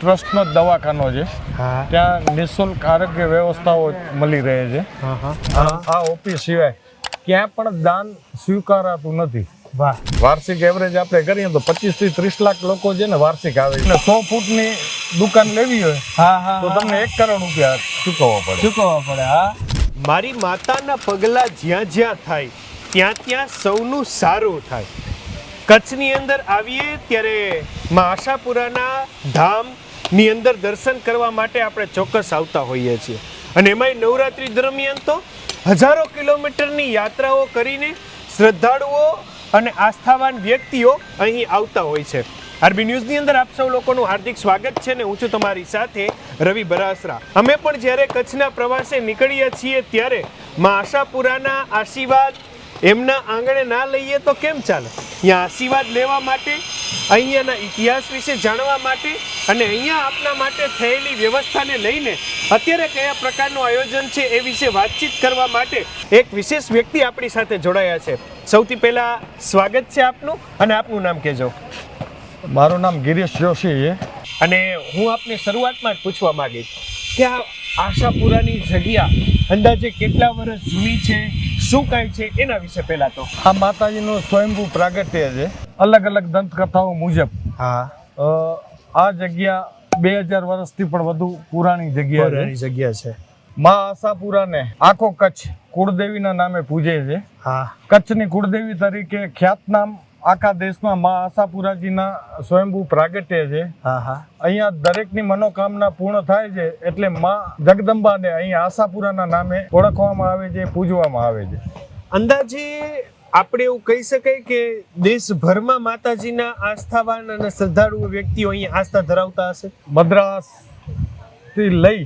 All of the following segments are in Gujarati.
ટ્રસ્ટનો જ દવાખાનો છે. હા. ત્યાં નિઃશુલ્ક આરોગ્ય વ્યવસ્થાઓ મળી રહે છે. હા હા. આ ઓફિસ સિવાય ક્યાં પણ દાન સ્વીકારાતું નથી. વાહ. વાર્ષિક એવરેજ આપણે કરીએ તો પચીસથી ત્રીસ લાખ લોકો છે ને વાર્ષિક આવે છે. સો ફૂટની દુકાન લેવી હોય હા હા તો તમને એક કરોડ રૂપિયા ચૂકવવા પડે. ચૂકવવા પડે હા. મારી માતાના પગલા જ્યાં જ્યાં થાય ત્યાં ત્યાં સૌનું સારું થાય. કચ્છની અંદર આવીએ ત્યારે મા આશાપુરાના ધામની અંદર દર્શન કરવા માટે આપણે ચોક્કસ આવતા હોઈએ છીએ. અને એમાંય નવરાત્રી દરમિયાન તો હજારો કિલોમીટરની યાત્રાઓ કરીને શ્રદ્ધાળુઓ અને આસ્થાવાન વ્યક્તિઓ અહીં આવતા હોય છે. આરબી ન્યૂઝની અંદર આપ સૌ લોકોનું હાર્દિક સ્વાગત છે ને હું છું તમારી સાથે રવિ બરાસરા. અમે પણ જ્યારે કચ્છના પ્રવાસે નીકળીએ છીએ ત્યારે માં આશાપુરાના આશીર્વાદ એમના આંગણે ના લઈએ તો કેમ ચાલે? અહીંયા આશીર્વાદ લેવા માટે અહીંયાના ઇતિહાસ વિશે જાણવા માટે અને અહીંયા આપના માટે થયેલી વ્યવસ્થાને લઈને અત્યારે કયા પ્રકારનું આયોજન છે એ વિશે વાતચીત કરવા માટે એક વિશેષ વ્યક્તિ આપણી સાથે જોડાયા છે. સૌથી પહેલા સ્વાગત છે આપનું અને આપનું નામ કહેજો. મારું નામ ગિરીશ જોશી છે. અને હું આપને શરૂઆતમાં જ પૂછવા માંગીશ કે આ આશાપુરાની જગ્યા અંદાજે કેટલા વર્ષ જૂની છે? શું કાંઈ છે એના વિશે પહેલા તો? આ માતાજીનું સ્વયંભૂ પ્રાગટ્ય છે. અલગ અલગ દંતકથાઓ મુજબ હા. આ જગ્યા બે હજાર વર્ષથી પણ વધુ પુરાણી જગ્યા છે. જગ્યા છે. મા આશાપુરાને આખો કચ્છ કુળદેવીના નામે પૂજે છે. હા. કચ્છની કુળદેવી તરીકે ખ્યાતનામ આખા દેશમાં મા આશાપુરાજીના સ્વયંભૂ પ્રાગટ્ય છે. હા હા. અહીંયા દરેકની મનોકામના પૂર્ણ થાય છે એટલે મા જગદંબાને અહીંયા આશાપુરાના નામે ઓળખવામાં આવે છે પૂજવામાં આવે છે. અંદાજે આપણે એવું કહી શકાય કે દેશભરમાં માતાજીના આસ્થાવાન અને શ્રદ્ધાળુ વ્યક્તિઓ અહીં આસ્થા ધરાવતા હશે? મદ્રાસથી લઈ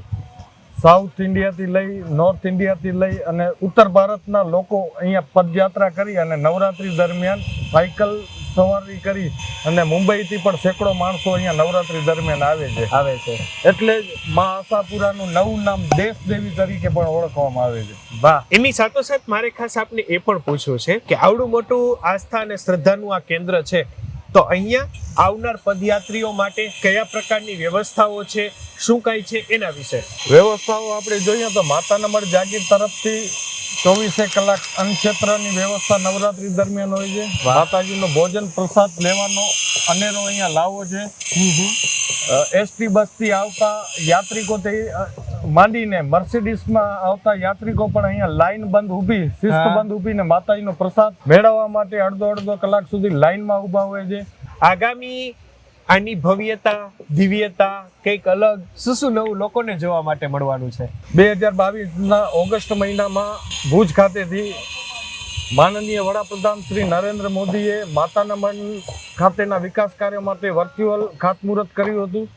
સાઉથ ઇન્ડિયાથી લઈ નોર્થ ઇન્ડિયાથી લઈ અને ઉત્તર ભારતના લોકો અહીંયા પદયાત્રા કરી અને નવરાત્રિ દરમિયાન સાયકલ સવારી કરી અને મુંબઈથી પણ સેંકડો માણસો અહીંયા નવરાત્રી દરમિયાન આવે છે. આવે છે. એટલે જ મા આશાપુરાનું નવું નામ દેશ દેવી તરીકે પણ ઓળખવામાં આવે છે. વાહ. એની સાથોસાથ મારે ખાસ આપને એ પણ પૂછવું છે કે આવડું મોટું આસ્થા અને શ્રદ્ધાનું આ કેન્દ્ર છે તો અહીંયા આવનાર પદયાત્રીઓ માટે કયા પ્રકારની વ્યવસ્થાઓ છે શું કાંઈ છે એના વિશે? વ્યવસ્થાઓ આપણે જોઈએ તો માતાના મઢ જાગીર તરફથી ચોવીસે કલાક અન્નક્ષેત્રની વ્યવસ્થા નવરાત્રી દરમિયાન હોય છે. માતાજીનો ભોજન પ્રસાદ લેવાનો અનેરો અહીંયા લાવો છે. એસટી બસથી આવતા યાત્રિકો તે માંડીને મર્સિડીસમાં આવતા યાત્રિકો પણ અહીંયા લાઈન બંધ ઊભી શિસ્ત બંધ ઊભીને માતાજીનો પ્રસાદ મેળવવા માટે અડધો અડધો કલાક સુધી લાઈનમાં ઊભા હોય છે. આગામી આની ભવ્યતા દિવ્યતા કંઈક અલગ શું શું નવું લોકોને જોવા માટે મળવાનું છે? બે હજાર બાવીસના ઓગસ્ટ મહિનામાં ભુજ ખાતેથી માનનીય વડાપ્રધાન શ્રી નરેન્દ્ર મોદીએ માતાના મન ખાતેના વિકાસ કાર્ય માટે વર્ચ્યુઅલ ખાતમુહૂર્ત કર્યું હતું.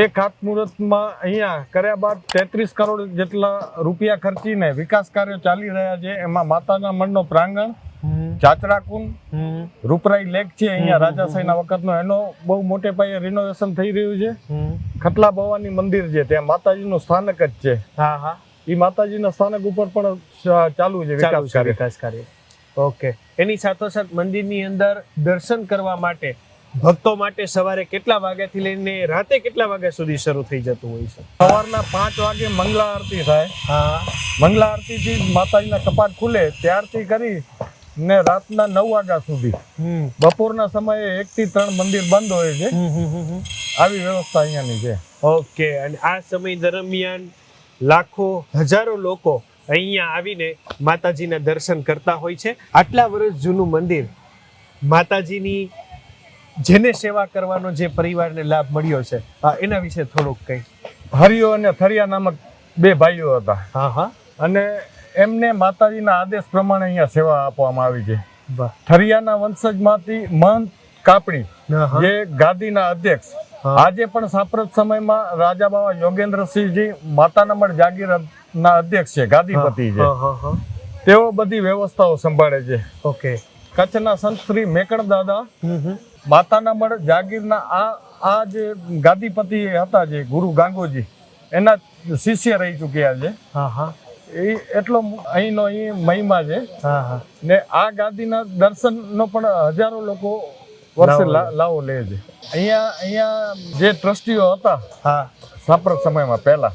એ ખાતમુહૂર્તમાં અહીંયા કર્યા બાદ તેત્રીસ કરોડ જેટલા રૂપિયા ખર્ચીને વિકાસ કાર્યો ચાલી રહ્યા છે. એમાં માતાના મનનો પ્રાંગણ ચાચરા કુંડ રૂપરાઈ લેક છે અહીંયા રાજાશાહીના વખતનો. એનો બહુ મોટે પાયે રિનોવેશન થઈ રહ્યું છે. ખટલા ભવાની મંદિર છે. ત્યાં માતાજીનું સ્થાનક જ છે. હા હા. એ માતાજીના સ્થાનક ઉપર પણ ચાલુ છે વિકાસ કાર્ય. વિકાસ કાર્ય. ઓકે. એની સાથોસાથ મંદિરની અંદર દર્શન કરવા માટે ભક્તો માટે સવારે કેટલા વાગ્યાથી લઈને રાતે કેટલા વાગ્યા સુધી શરૂ થઈ જતું હોય છે? સવારના પાંચ વાગે મંગલા આરતી થાય. હા. મંગલા આરતીથી માતાજીના કપાટ ખુલે ત્યારથી કરી ને રાતના નવ વાગ્યા સુધી. બપોરના સમયે એક થી ત્રણ મંદિર બંધ હોય છે. આવી વ્યવસ્થા અહીંયાની છે. ઓકે. અને આ સમય દરમિયાન લાખો હજારો લોકો અહીંયા આવીને માતાજીના દર્શન કરતા હોય છે. આટલા વર્ષ જૂનું મંદિર માતાજીની જેને સેવા કરવાનો જે પરિવારને લાભ મળ્યો છે એના વિશે થોડુંક કંઈ હરિયો અને થરિયા નામક બે ભાઈઓ હતા. હા હા. અને એમને માતાજીના આદેશ પ્રમાણે અહીંયા સેવા આપવામાં આવી છે. થરિયાના વંશજમાંથી મહંત કાપડી જે ગાદીના અધ્યક્ષ. આજે પણ સાંપ્રત સમયમાં રાજા બાવા યોગેન્દ્રસિંહજી માતાના મઢ જાગીર ના અધ્યક્ષ છે ગાદીપતિ છે. તેઓ બધી વ્યવસ્થાઓ સંભાળે છે. ઓકે. કચ્છના સંત શ્રી મેકણ દાદા હમ હમ. માતાના મઢ જાગીરના આ આ જે ગાદીપતિ હતા જે ગુરુ ગાંગોજી એના શિષ્ય રહી ચૂક્યા છે. હા હા. એ એટલો અહીંનો અહીં મહિમા છે. હા હા. ને આ ગાદીના દર્શનનો પણ હજારો લોકો વર્ષે લાવો લે છે અહીંયા અહીંયા જે ટ્રસ્ટીઓ હતા હા. સાંપ્રત સમયમાં પહેલા.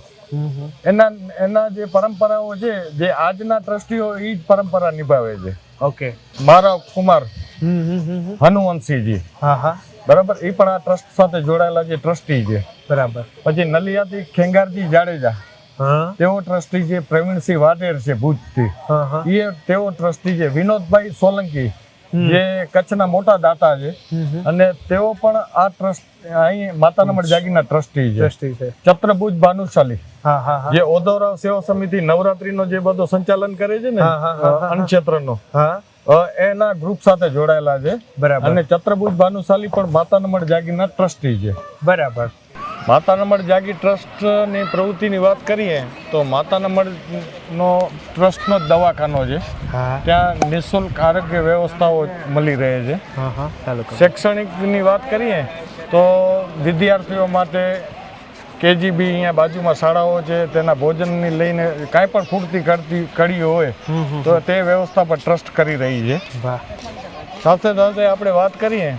એના એના જે પરંપરાઓ છે જે આજના ટ્રસ્ટીઓ એ જ પરંપરા નિભાવે છે. ઓકે. મારા કુમાર. હનુવંશીજી. હા હા. બરાબર? એ પણ આ ટ્રસ્ટ સાથે જોડાયેલા જે ટ્રસ્ટી છે. બરાબર. પછી નલિયાથી ખેંગારજી જાડેજા તેઓ ટ્રસ્ટી છે પ્રવીણસિંહ વાટેર છે ભુજથી. એ તેઓ ટ્રસ્ટી છે. વિનોદભાઈ સોલંકી. જે કચ્છના મોટા દાતા છે. અને તેઓ પણ આ ટ્રસ્ટ અહીં માતાનામઢ જાગીરના ટ્રસ્ટી છે. ચત્રભુજ ભાનુશાલી. હા હા હા. જે ઓદોરાવ સેવા સમિતિ નવરાત્રીનો જે બધો સંચાલન કરે છે ને. અન્નક્ષેત્રનો. એના ગ્રુપ સાથે જોડાયેલા છે. બરાબર. અને ચત્રભુજ ભાનુશાલી પણ માતાનામઢ જાગીરના ટ્રસ્ટી છે. બરાબર. માતાનામઢ જાગી ટ્રસ્ટની પ્રવૃત્તિની વાત કરીએ તો માતાનામઢનો ટ્રસ્ટનો જ દવાખાનો છે. ત્યાં નિઃશુલ્ક આરોગ્ય વ્યવસ્થાઓ મળી રહે છે. શૈક્ષણિકની વાત કરીએ તો વિદ્યાર્થીઓ માટે કેજીબી અહીંયા બાજુમાં શાળાઓ છે તેના ભોજનની લઈને કાંઈ પણ ખૂટતી કરતી કડી હોય. તો તે વ્યવસ્થા પર ટ્રસ્ટ કરી રહી છે. સાથે સાથે આપણે વાત કરીએ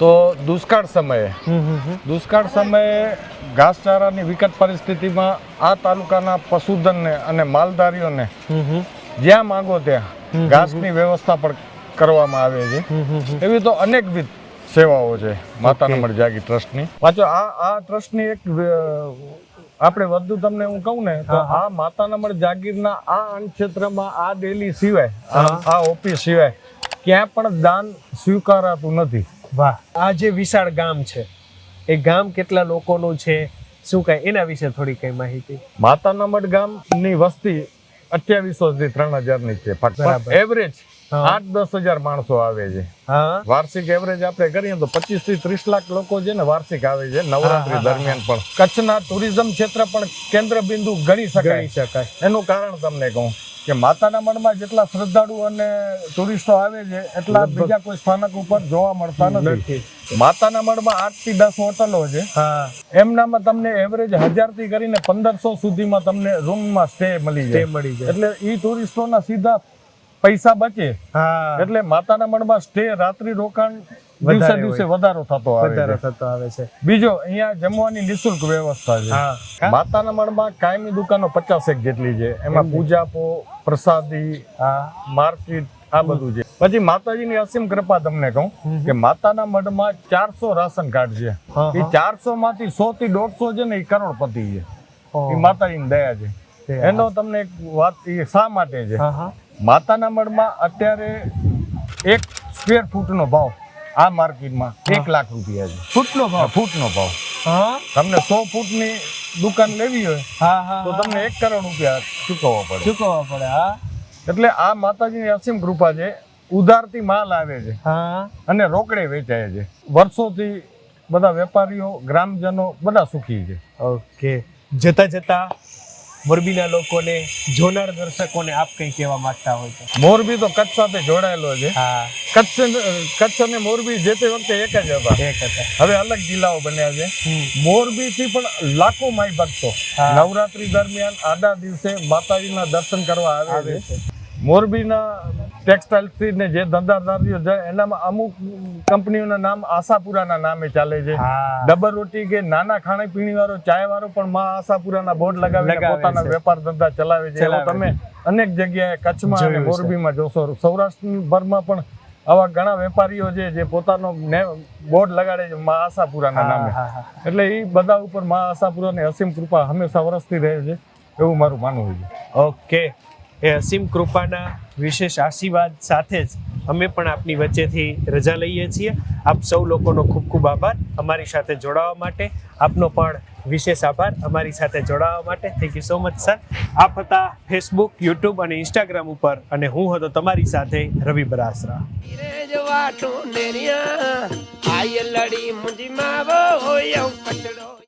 તો દુષ્કાળ સમયે. દુષ્કાળ સમયે ઘાસચારાની વિકટ પરિસ્થિતિમાં આ તાલુકાના પશુધનને અને માલધારીઓને. જ્યાં માંગો ત્યાં ઘાસની વ્યવસ્થા પણ કરવામાં આવે છે. એવી તો અનેકવિધ સેવાઓ છે માતાના મઢ જાગી ટ્રસ્ટની પાછો આ આ ટ્રસ્ટની એક આપણે વધુ તમને હું કહું ને તો આ માતાના જાગીરના આ અન્ન ક્ષેત્રમાં આ ડેલી સિવાય આ આ ઓફિસ સિવાય ક્યાં પણ દાન સ્વીકારાતું નથી વાહ. આ જે વિશાળ ગામ છે એ ગામ કેટલા લોકોનું છે? શું કઈ એના વિશે થોડી કઈ માહિતી? માતાના મઢ ગામની વસ્તી અઠ્યાવીસો થી ત્રણ હજારની છે એવરેજ આઠ દસ હજાર માણસો આવે છે. વાર્ષિક એવરેજ આપણે કરીએ તો પચીસથી ત્રીસ લાખ લોકો છે ને વાર્ષિક આવે છે નવરાત્રી દરમિયાન પણ. કચ્છના ટુરિઝમ ક્ષેત્ર પણ કેન્દ્ર બિંદુ ગણી શકાય. ગણી શકાય. એનું કારણ તમને કહું. કે માતાના મઢમાં જેટલા શ્રદ્ધાળુ અને ટુરિસ્ટો આવે છે એટલા બીજા કોઈ સ્થાનક ઉપર જોવા મળતા નથી. માતાના મઢમાં આઠથી દસ હોટલો છે. એમનામાં તમને એવરેજ હજારથી કરીને પંદરસો સુધીમાં તમને રૂમમાં સ્ટે મળી જાય. મળી જાય. એટલે ઈ ટુરિસ્ટોના સીધા પૈસા બચે. એટલે માતાના મઢમાં સ્ટે રાત્રિ રોકાણ દિવસે દિવસે વધારો થતો વધારો થતો આવે છે. બીજો અહીંયા જમવાની નિઃશુલ્ક વ્યવસ્થા છે. માતાના મઢમાં કાયમી દુકાનો પચાસેક જેટલી છે. એમાં પૂજાપો પ્રસાદી માર્કેટ આ બધું છે. પછી માતાજીની અસીમ કૃપા તમને કહું કે માતાના મઢમાં ચારસો રાશન કાર્ડ છે. એ ચારસો માંથી સો થી દોઢસો છે ને એ કરોડપતિ છે. એ માતાજીની દયા છે. એનો તમને એક વાત એ શા માટે છે? માતાના મઢમાં અત્યારે એક સ્ક્વેર ફૂટનો ભાવ આ માર્કેટમાં એક લાખ રૂપિયા છે. ફૂટનો ભાવ? ફૂટનો ભાવ. હા? તમને સો ફૂટની દુકાન લેવી હોય હા હા તો તમને એક કરોડ રૂપિયા ચૂકવવા પડે. ચૂકવવા પડે હા? એટલે આ માતાજીની અસીમ કૃપા છે ઉધારથી માલ આવે છે હા. અને રોકડે વેચાય છે. વર્ષોથી બધા વેપારીઓ ગ્રામજનો બધા સુખી છે. ઓકે. જતા જતા મોરબીના લોકોને જોનાર દર્શકોને આપ કંઈ કહેવા માંગતા હોય તો? મોરબી તો કચ્છ સાથે જોડાયેલો છે. હા. કચ્છ કચ્છ અને મોરબી જે તે વખતે એક જ હતા. એક હતા. હવે અલગ જિલ્લાઓ બન્યા છે. મોરબી થી પણ લાખો માઈ ભક્તો નવરાત્રી દરમિયાન આડા દિવસે માતાજીના દર્શન કરવા આવે છે. મોરબીના ટેક્સટાઇલથી ને જે ધંધાદારીઓ છે એનામાં અમુક કંપનીઓના નામ આશાપુરાના નામે ચાલે છે. હા. ડબર રોટી કે નાના ખાણીપીણી વાળો ચાય વાળો પણ માં આશાપુરાના બોર્ડ લગાવીને પોતાના વેપાર ધંધા ચલાવે છે. એવો તમે અનેક જગ્યાએ કચ્છમાં અને મોરબીમાં જોશો. સૌરાષ્ટ્રભરમાં પણ આવા ઘણા વેપારીઓ છે જે પોતાનો બોર્ડ લગાડે છે માં આશાપુરાના નામે. એટલે એ બધા ઉપરમાં આશાપુરાની અસીમ કૃપા હંમેશા વરસતી રહે છે એવું મારું માનવું છે. ઓકે. એ અસીમ કૃપાના વિશેષ આશીર્વાદ સાથે જ અમે પણ આપની વચ્ચેથી રજા લઈએ છીએ. આપ સૌ લોકોનો ખૂબ ખૂબ આભાર અમારી સાથે જોડાવા માટે. આપનો પણ વિશેષ આભાર અમારી સાથે જોડાવા માટે. Thank you so much sir આપ હતા ફેસબુક યુટ્યુબ અને ઇન્સ્ટાગ્રામ ઉપર અને હું હતો તમારી સાથે રવિ બરાસરા. કચડો.